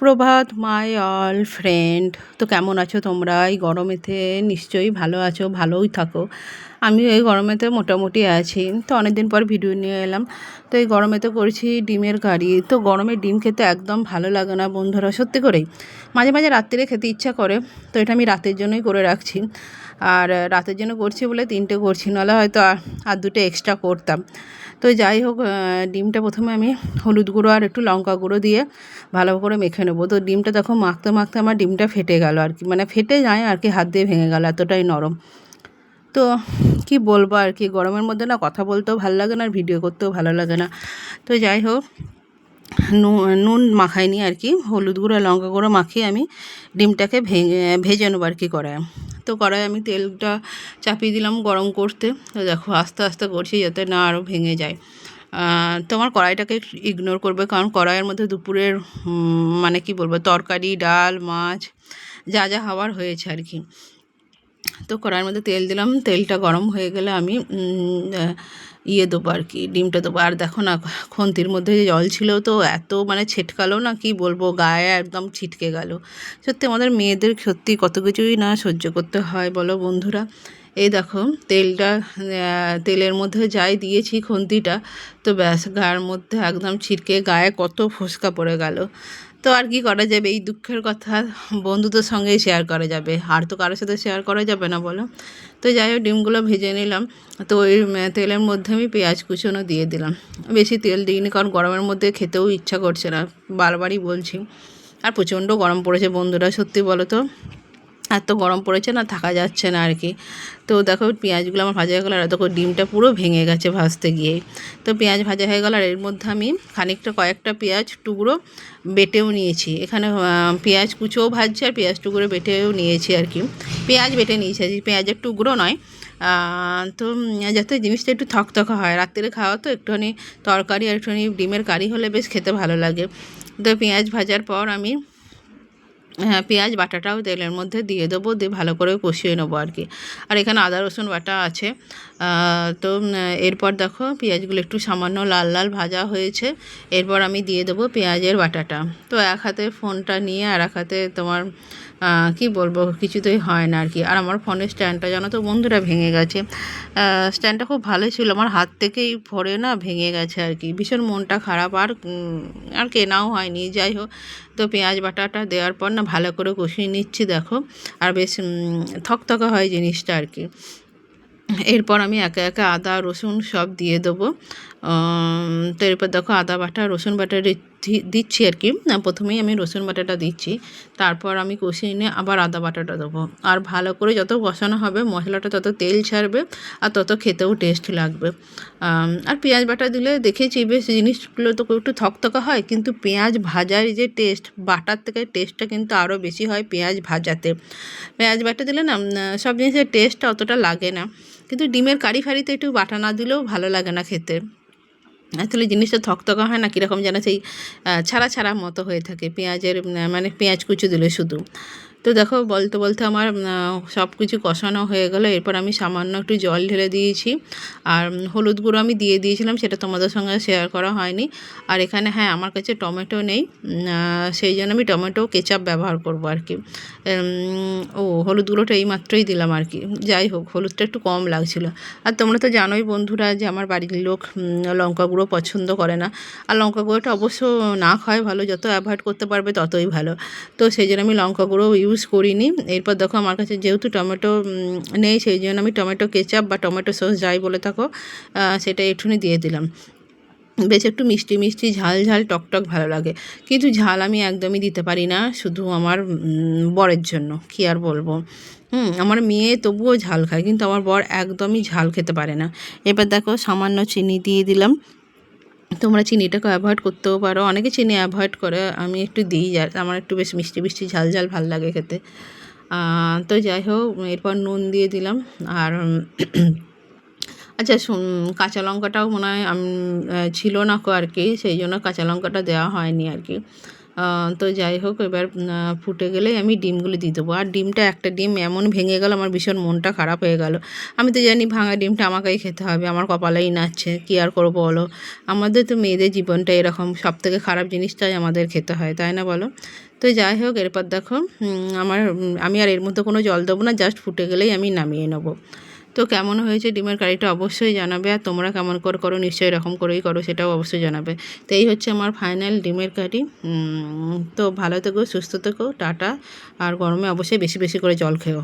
সুপ্রভাত my all friend তো কেমন আছো তোমরা? এই গরমেতে নিশ্চয়ই ভালো আছো, ভালোই থাকো। আমি এই গরমেতে মোটামুটি আছি। তো অনেকদিন পর ভিডিও নিয়ে এলাম। তো এই গরমে তো করছি ডিমের কারি। তো গরমে ডিম খেতে একদম ভালো লাগে না বন্ধুরা, সত্যি করেই। মাঝে মাঝে রাত্রিরে খেতে ইচ্ছা করে, তো এটা আমি রাতের জন্যই করে রাখছি। আর রাতের জন্য করছি বলে তিনটে করছি, নাহলে হয়তো আর- দুটো এক্সট্রা করতাম। তো যাই হোক ডিমটা প্রথমে আমি হলুদ গুঁড়ো আর একটু লঙ্কা গুঁড়ো দিয়ে ভালো করে মেখে নেব। তো ডিমটা দেখো মাখতে মাখতে আমার ডিমটা ফেটে গেল আর কি। মানে ফেটে যায় আর কি, হাত দিয়ে ভেঙে গেল, এতটাই নরম। তো কি বলব আর কি? গরমের মধ্যে না কথা বলতেও ভালো লাগে না আর ভিডিও করতেও ভালো লাগে না। তো যাই হোক নুন মাখাইনি আর কি, হলুদ গুঁড়ো, লঙ্কা গুঁড়ো মাখিয়ে আমি ডিমটাকে ভেঙে, ভেজে নেব আর কি কড়াই তো কড়াই আমি তেলটা চাপিয়ে দিলাম গরম করতে। তো দেখো আস্তে আস্তে করছি যাতে না আরও ভেঙে যায়। তোমার কড়াইটাকে ইগনোর করবে কারণ কড়াইয়ের মধ্যে দুপুরের মানে কি বলব, তরকারি, ডাল, মাছ যা যা হওয়ার হয়েছে আর কি। তো কড়াইয়ের মধ্যে তেল দিলাম, তেলটা গরম হয়ে গেলে আমি ইয়ে দেবো আর কি, ডিমটা দেবো। আর দেখো না, খন্তির মধ্যে যে জল ছিল তো এত মানে ছিটকালো না, কি বলব, গায়ে একদম ছিটকে গেল। সত্যি আমাদের মেয়েদের সত্যি কত কিছুই না সহ্য করতে হয়, বলো বন্ধুরা। এই দেখো, তেলটা তেলের মধ্যে যাই দিয়েছি খন্তিটা, তো ব্যাস, গায়ের মধ্যে একদম ছিটকে, গায়ে কত ফোসকা পড়ে গেল। তো আর কি করা যাবে? এই দুঃখের কথা বন্ধুদের সঙ্গেই শেয়ার করা যাবে। আর তো কারোর সাথে শেয়ার করা যাবে না বলো। তো যাই হোক, ডিমগুলো ভেজে নিলাম। তো ওই তেলের মধ্যে আমি পেঁয়াজ কুচোনো দিয়ে দিলাম। বেশি তেল দিইনি, কারণ গরমের মধ্যে খেতেও ইচ্ছা করছে না। বারবারই বলছি। আর প্রচণ্ড গরম পড়েছে বন্ধুরা, সত্যি বলো তো। এত গরম পড়েছে না, থাকা যাচ্ছে না আর কি। তো দেখো পেঁয়াজগুলো আমার ভাজা হয়ে গেলো, আর দেখো ডিমটা পুরো ভেঙে গেছে ভাজতে গিয়ে। তো পেঁয়াজ ভাজা হয়ে গেল, আর এর মধ্যে আমি খানিকটা কয়েকটা পেঁয়াজ টুকরো বেটেও নিয়েছি। এখানে পেঁয়াজ কুচোও ভাজছে আর পেঁয়াজ টুকরো বেটেও নিয়েছি আর কি। পেঁয়াজ বেটে নিয়েছি, আর পেঁয়াজের টুকরো নয়। তো যাতে জিনিসটা একটু থকথকা হয়। রাত্রে খাওয়া তো একটুখানি তরকারি আর একটুখানি ডিমের কারি হলে বেশ খেতে ভালো লাগে। তো পেঁয়াজ ভাজার পর আমি হ্যাঁ পেঁয়াজ বাটাটাও তেলের মধ্যে দিয়ে দেবো, দিয়ে ভালো করে কষিয়ে নেব আর কি। আর এখানে আদা, রসুন বাটা আছে। তো এরপর দেখো পেঁয়াজগুলো একটু সামান্য লাল লাল ভাজা হয়েছে। এরপর আমি দিয়ে দেবো পেঁয়াজের বাটাটা। তো এক হাতে ফোনটা নিয়ে আর এক হাতে তোমার কি বলব, কিছুতেই হয় না আর কি। আর আমার ফোনের স্ট্যান্ডটা জানো তো বন্ধুরা ভেঙে গেছে। স্ট্যান্ডটা খুব ভালোই ছিল, আমার হাত থেকেই ভরে না ভেঙে গেছে আর কি। ভীষণ মনটা খারাপ আর আর কেনাও হয়নি। যাই হোক তো পেঁয়াজ বাটাটা দেওয়ার পর না ভালো করে কষিয়ে নিচ্ছি, দেখো। আর বেশ থকথকে হয় জিনিসটা আর কি। এরপর আমি একে একে আদা, রসুন সব দিয়ে দেবো। তো এরপর দেখো আদা বাটা, রসুন বাটা দিচ্ছি আর কি। প্রথমেই আমি রসুন বাটাটা দিচ্ছি। তারপর আমি কষিয়ে নিয়ে আবার আদা বাটাটা দেবো। আর ভালো করে যত কষানো হবে, মশলাটা তত তেল ছাড়বে আর তত খেতেও টেস্ট লাগবে। আর পেঁয়াজ বাটা দিলে দেখেছি বেশ জিনিসগুলো তো একটু থকথকা হয়, কিন্তু পেঁয়াজ ভাজার যে টেস্ট বাটার থেকে টেস্টটা কিন্তু আরও বেশি হয় পেঁয়াজ ভাজাতে। পেঁয়াজ বাটা দিলে না সব জিনিসের টেস্টটা অতটা লাগে না। কিন্তু ডিমের কারি ফাড়িতে একটু বাটা না দিলেও ভালো লাগে না খেতে। আসলে জিনিসটা থকথকা হয় না, কীরকম যেন সেই ছাড়া ছাড়া মতো হয়ে থাকে। পেঁয়াজের মানে পেঁয়াজ কুচি দিলে শুধু। তো দেখো, বলতে বলতে আমার সব কিছু কষানো হয়ে গেলো। এরপর আমি সামান্য একটু জল ঢেলে দিয়েছি। আর হলুদ গুঁড়ো আমি দিয়ে দিয়েছিলাম, সেটা তোমাদের সঙ্গে শেয়ার করা হয়নি। আর এখানে হ্যাঁ আমার কাছে টমেটো নেই। সেই জন্য আমি টমেটো কেচাপ ব্যবহার করব আর কি। ও, হলুদ গুঁড়োটা এই মাত্রই দিলাম আর কি। যাই হোক, হলুদটা একটু কম লাগছিল। আর তোমরা তো জানোই বন্ধুরা যে আমার বাড়ির লোক লঙ্কা গুঁড়ো পছন্দ করে না। আর লঙ্কা গুঁড়োটা অবশ্য না খাওয়াই ভালো, যত অ্যাভয়েড করতে পারবে ততই ভালো। তো সেই জন্য আমি লঙ্কা গুঁড়ো ইউজ করিনি। এরপর দেখো আমার কাছে যেহেতু টমেটো নেই, সেই জন্য আমি টমেটো কেচাপ বা টমেটো সস যাই বলে থাকো সেটা একটুখানি দিয়ে দিলাম। বেশ একটু মিষ্টি মিষ্টি, ঝাল ঝাল, টক টক ভালো লাগে। কিন্তু ঝাল আমি একদমই দিতে পারি না, শুধু আমার বরের জন্য, কী আর বলব? হুম, আমার মেয়ে তবুও ঝাল খায়, কিন্তু আমার বর একদমই ঝাল খেতে পারে না। এবার দেখো সামান্য চিনি দিয়ে দিলাম। তোমরা চিনিটাকে অ্যাভয়েড করতেও পারো। অনেকে চিনি অ্যাভয়েড করে, আমি একটু দিই যা আমার একটু বেশ মিষ্টি মিষ্টি, ঝাল ঝাল ভালো লাগে খেতে। তো যাই হোক, এরপর নুন দিয়ে দিলাম। আর আচ্ছা কাঁচা লঙ্কাটাও মনে হয় ছিল না কো আর কি, সেই জন্য কাঁচা লঙ্কাটা দেওয়া হয়নি আর কি। তো যাই হোক, এবার ফুটে গেলেই আমি ডিমগুলো দিয়ে দেবো। আর ডিমটা একটা ডিম এমন ভেঙে গেল, আমার ভীষণ মনটা খারাপ হয়ে গেল। আমি তো জানি ভাঙা ডিমটা আমাকেই খেতে হবে, আমার কপালেই নাচছে, কী আর করব বলো? আমাদের তো মেয়েদের জীবনটা এরকম সব থেকে খারাপ জিনিসটাই আমাদের খেতে হয়, তাই না বলো? তো যাই হোক, এরপর দেখো আমার আমি আর এর মধ্যে কোনো জল দেবো না জাস্ট ফুটে গেলেই আমি নামিয়ে নেব। তো কেমন হয়েছে ডিমের কারিটা অবশ্যই জানাবে আর তোমরা কেমন করে করো, নিশ্চয়ই এরকম করেই করো, সেটাও অবশ্যই জানাবে। তো এই হচ্ছে আমার ফাইনাল ডিমের কারি। তো ভালো থেকো, সুস্থ থেকো, টাটা। আর গরমে অবশ্যই বেশি বেশি করে জল খেও।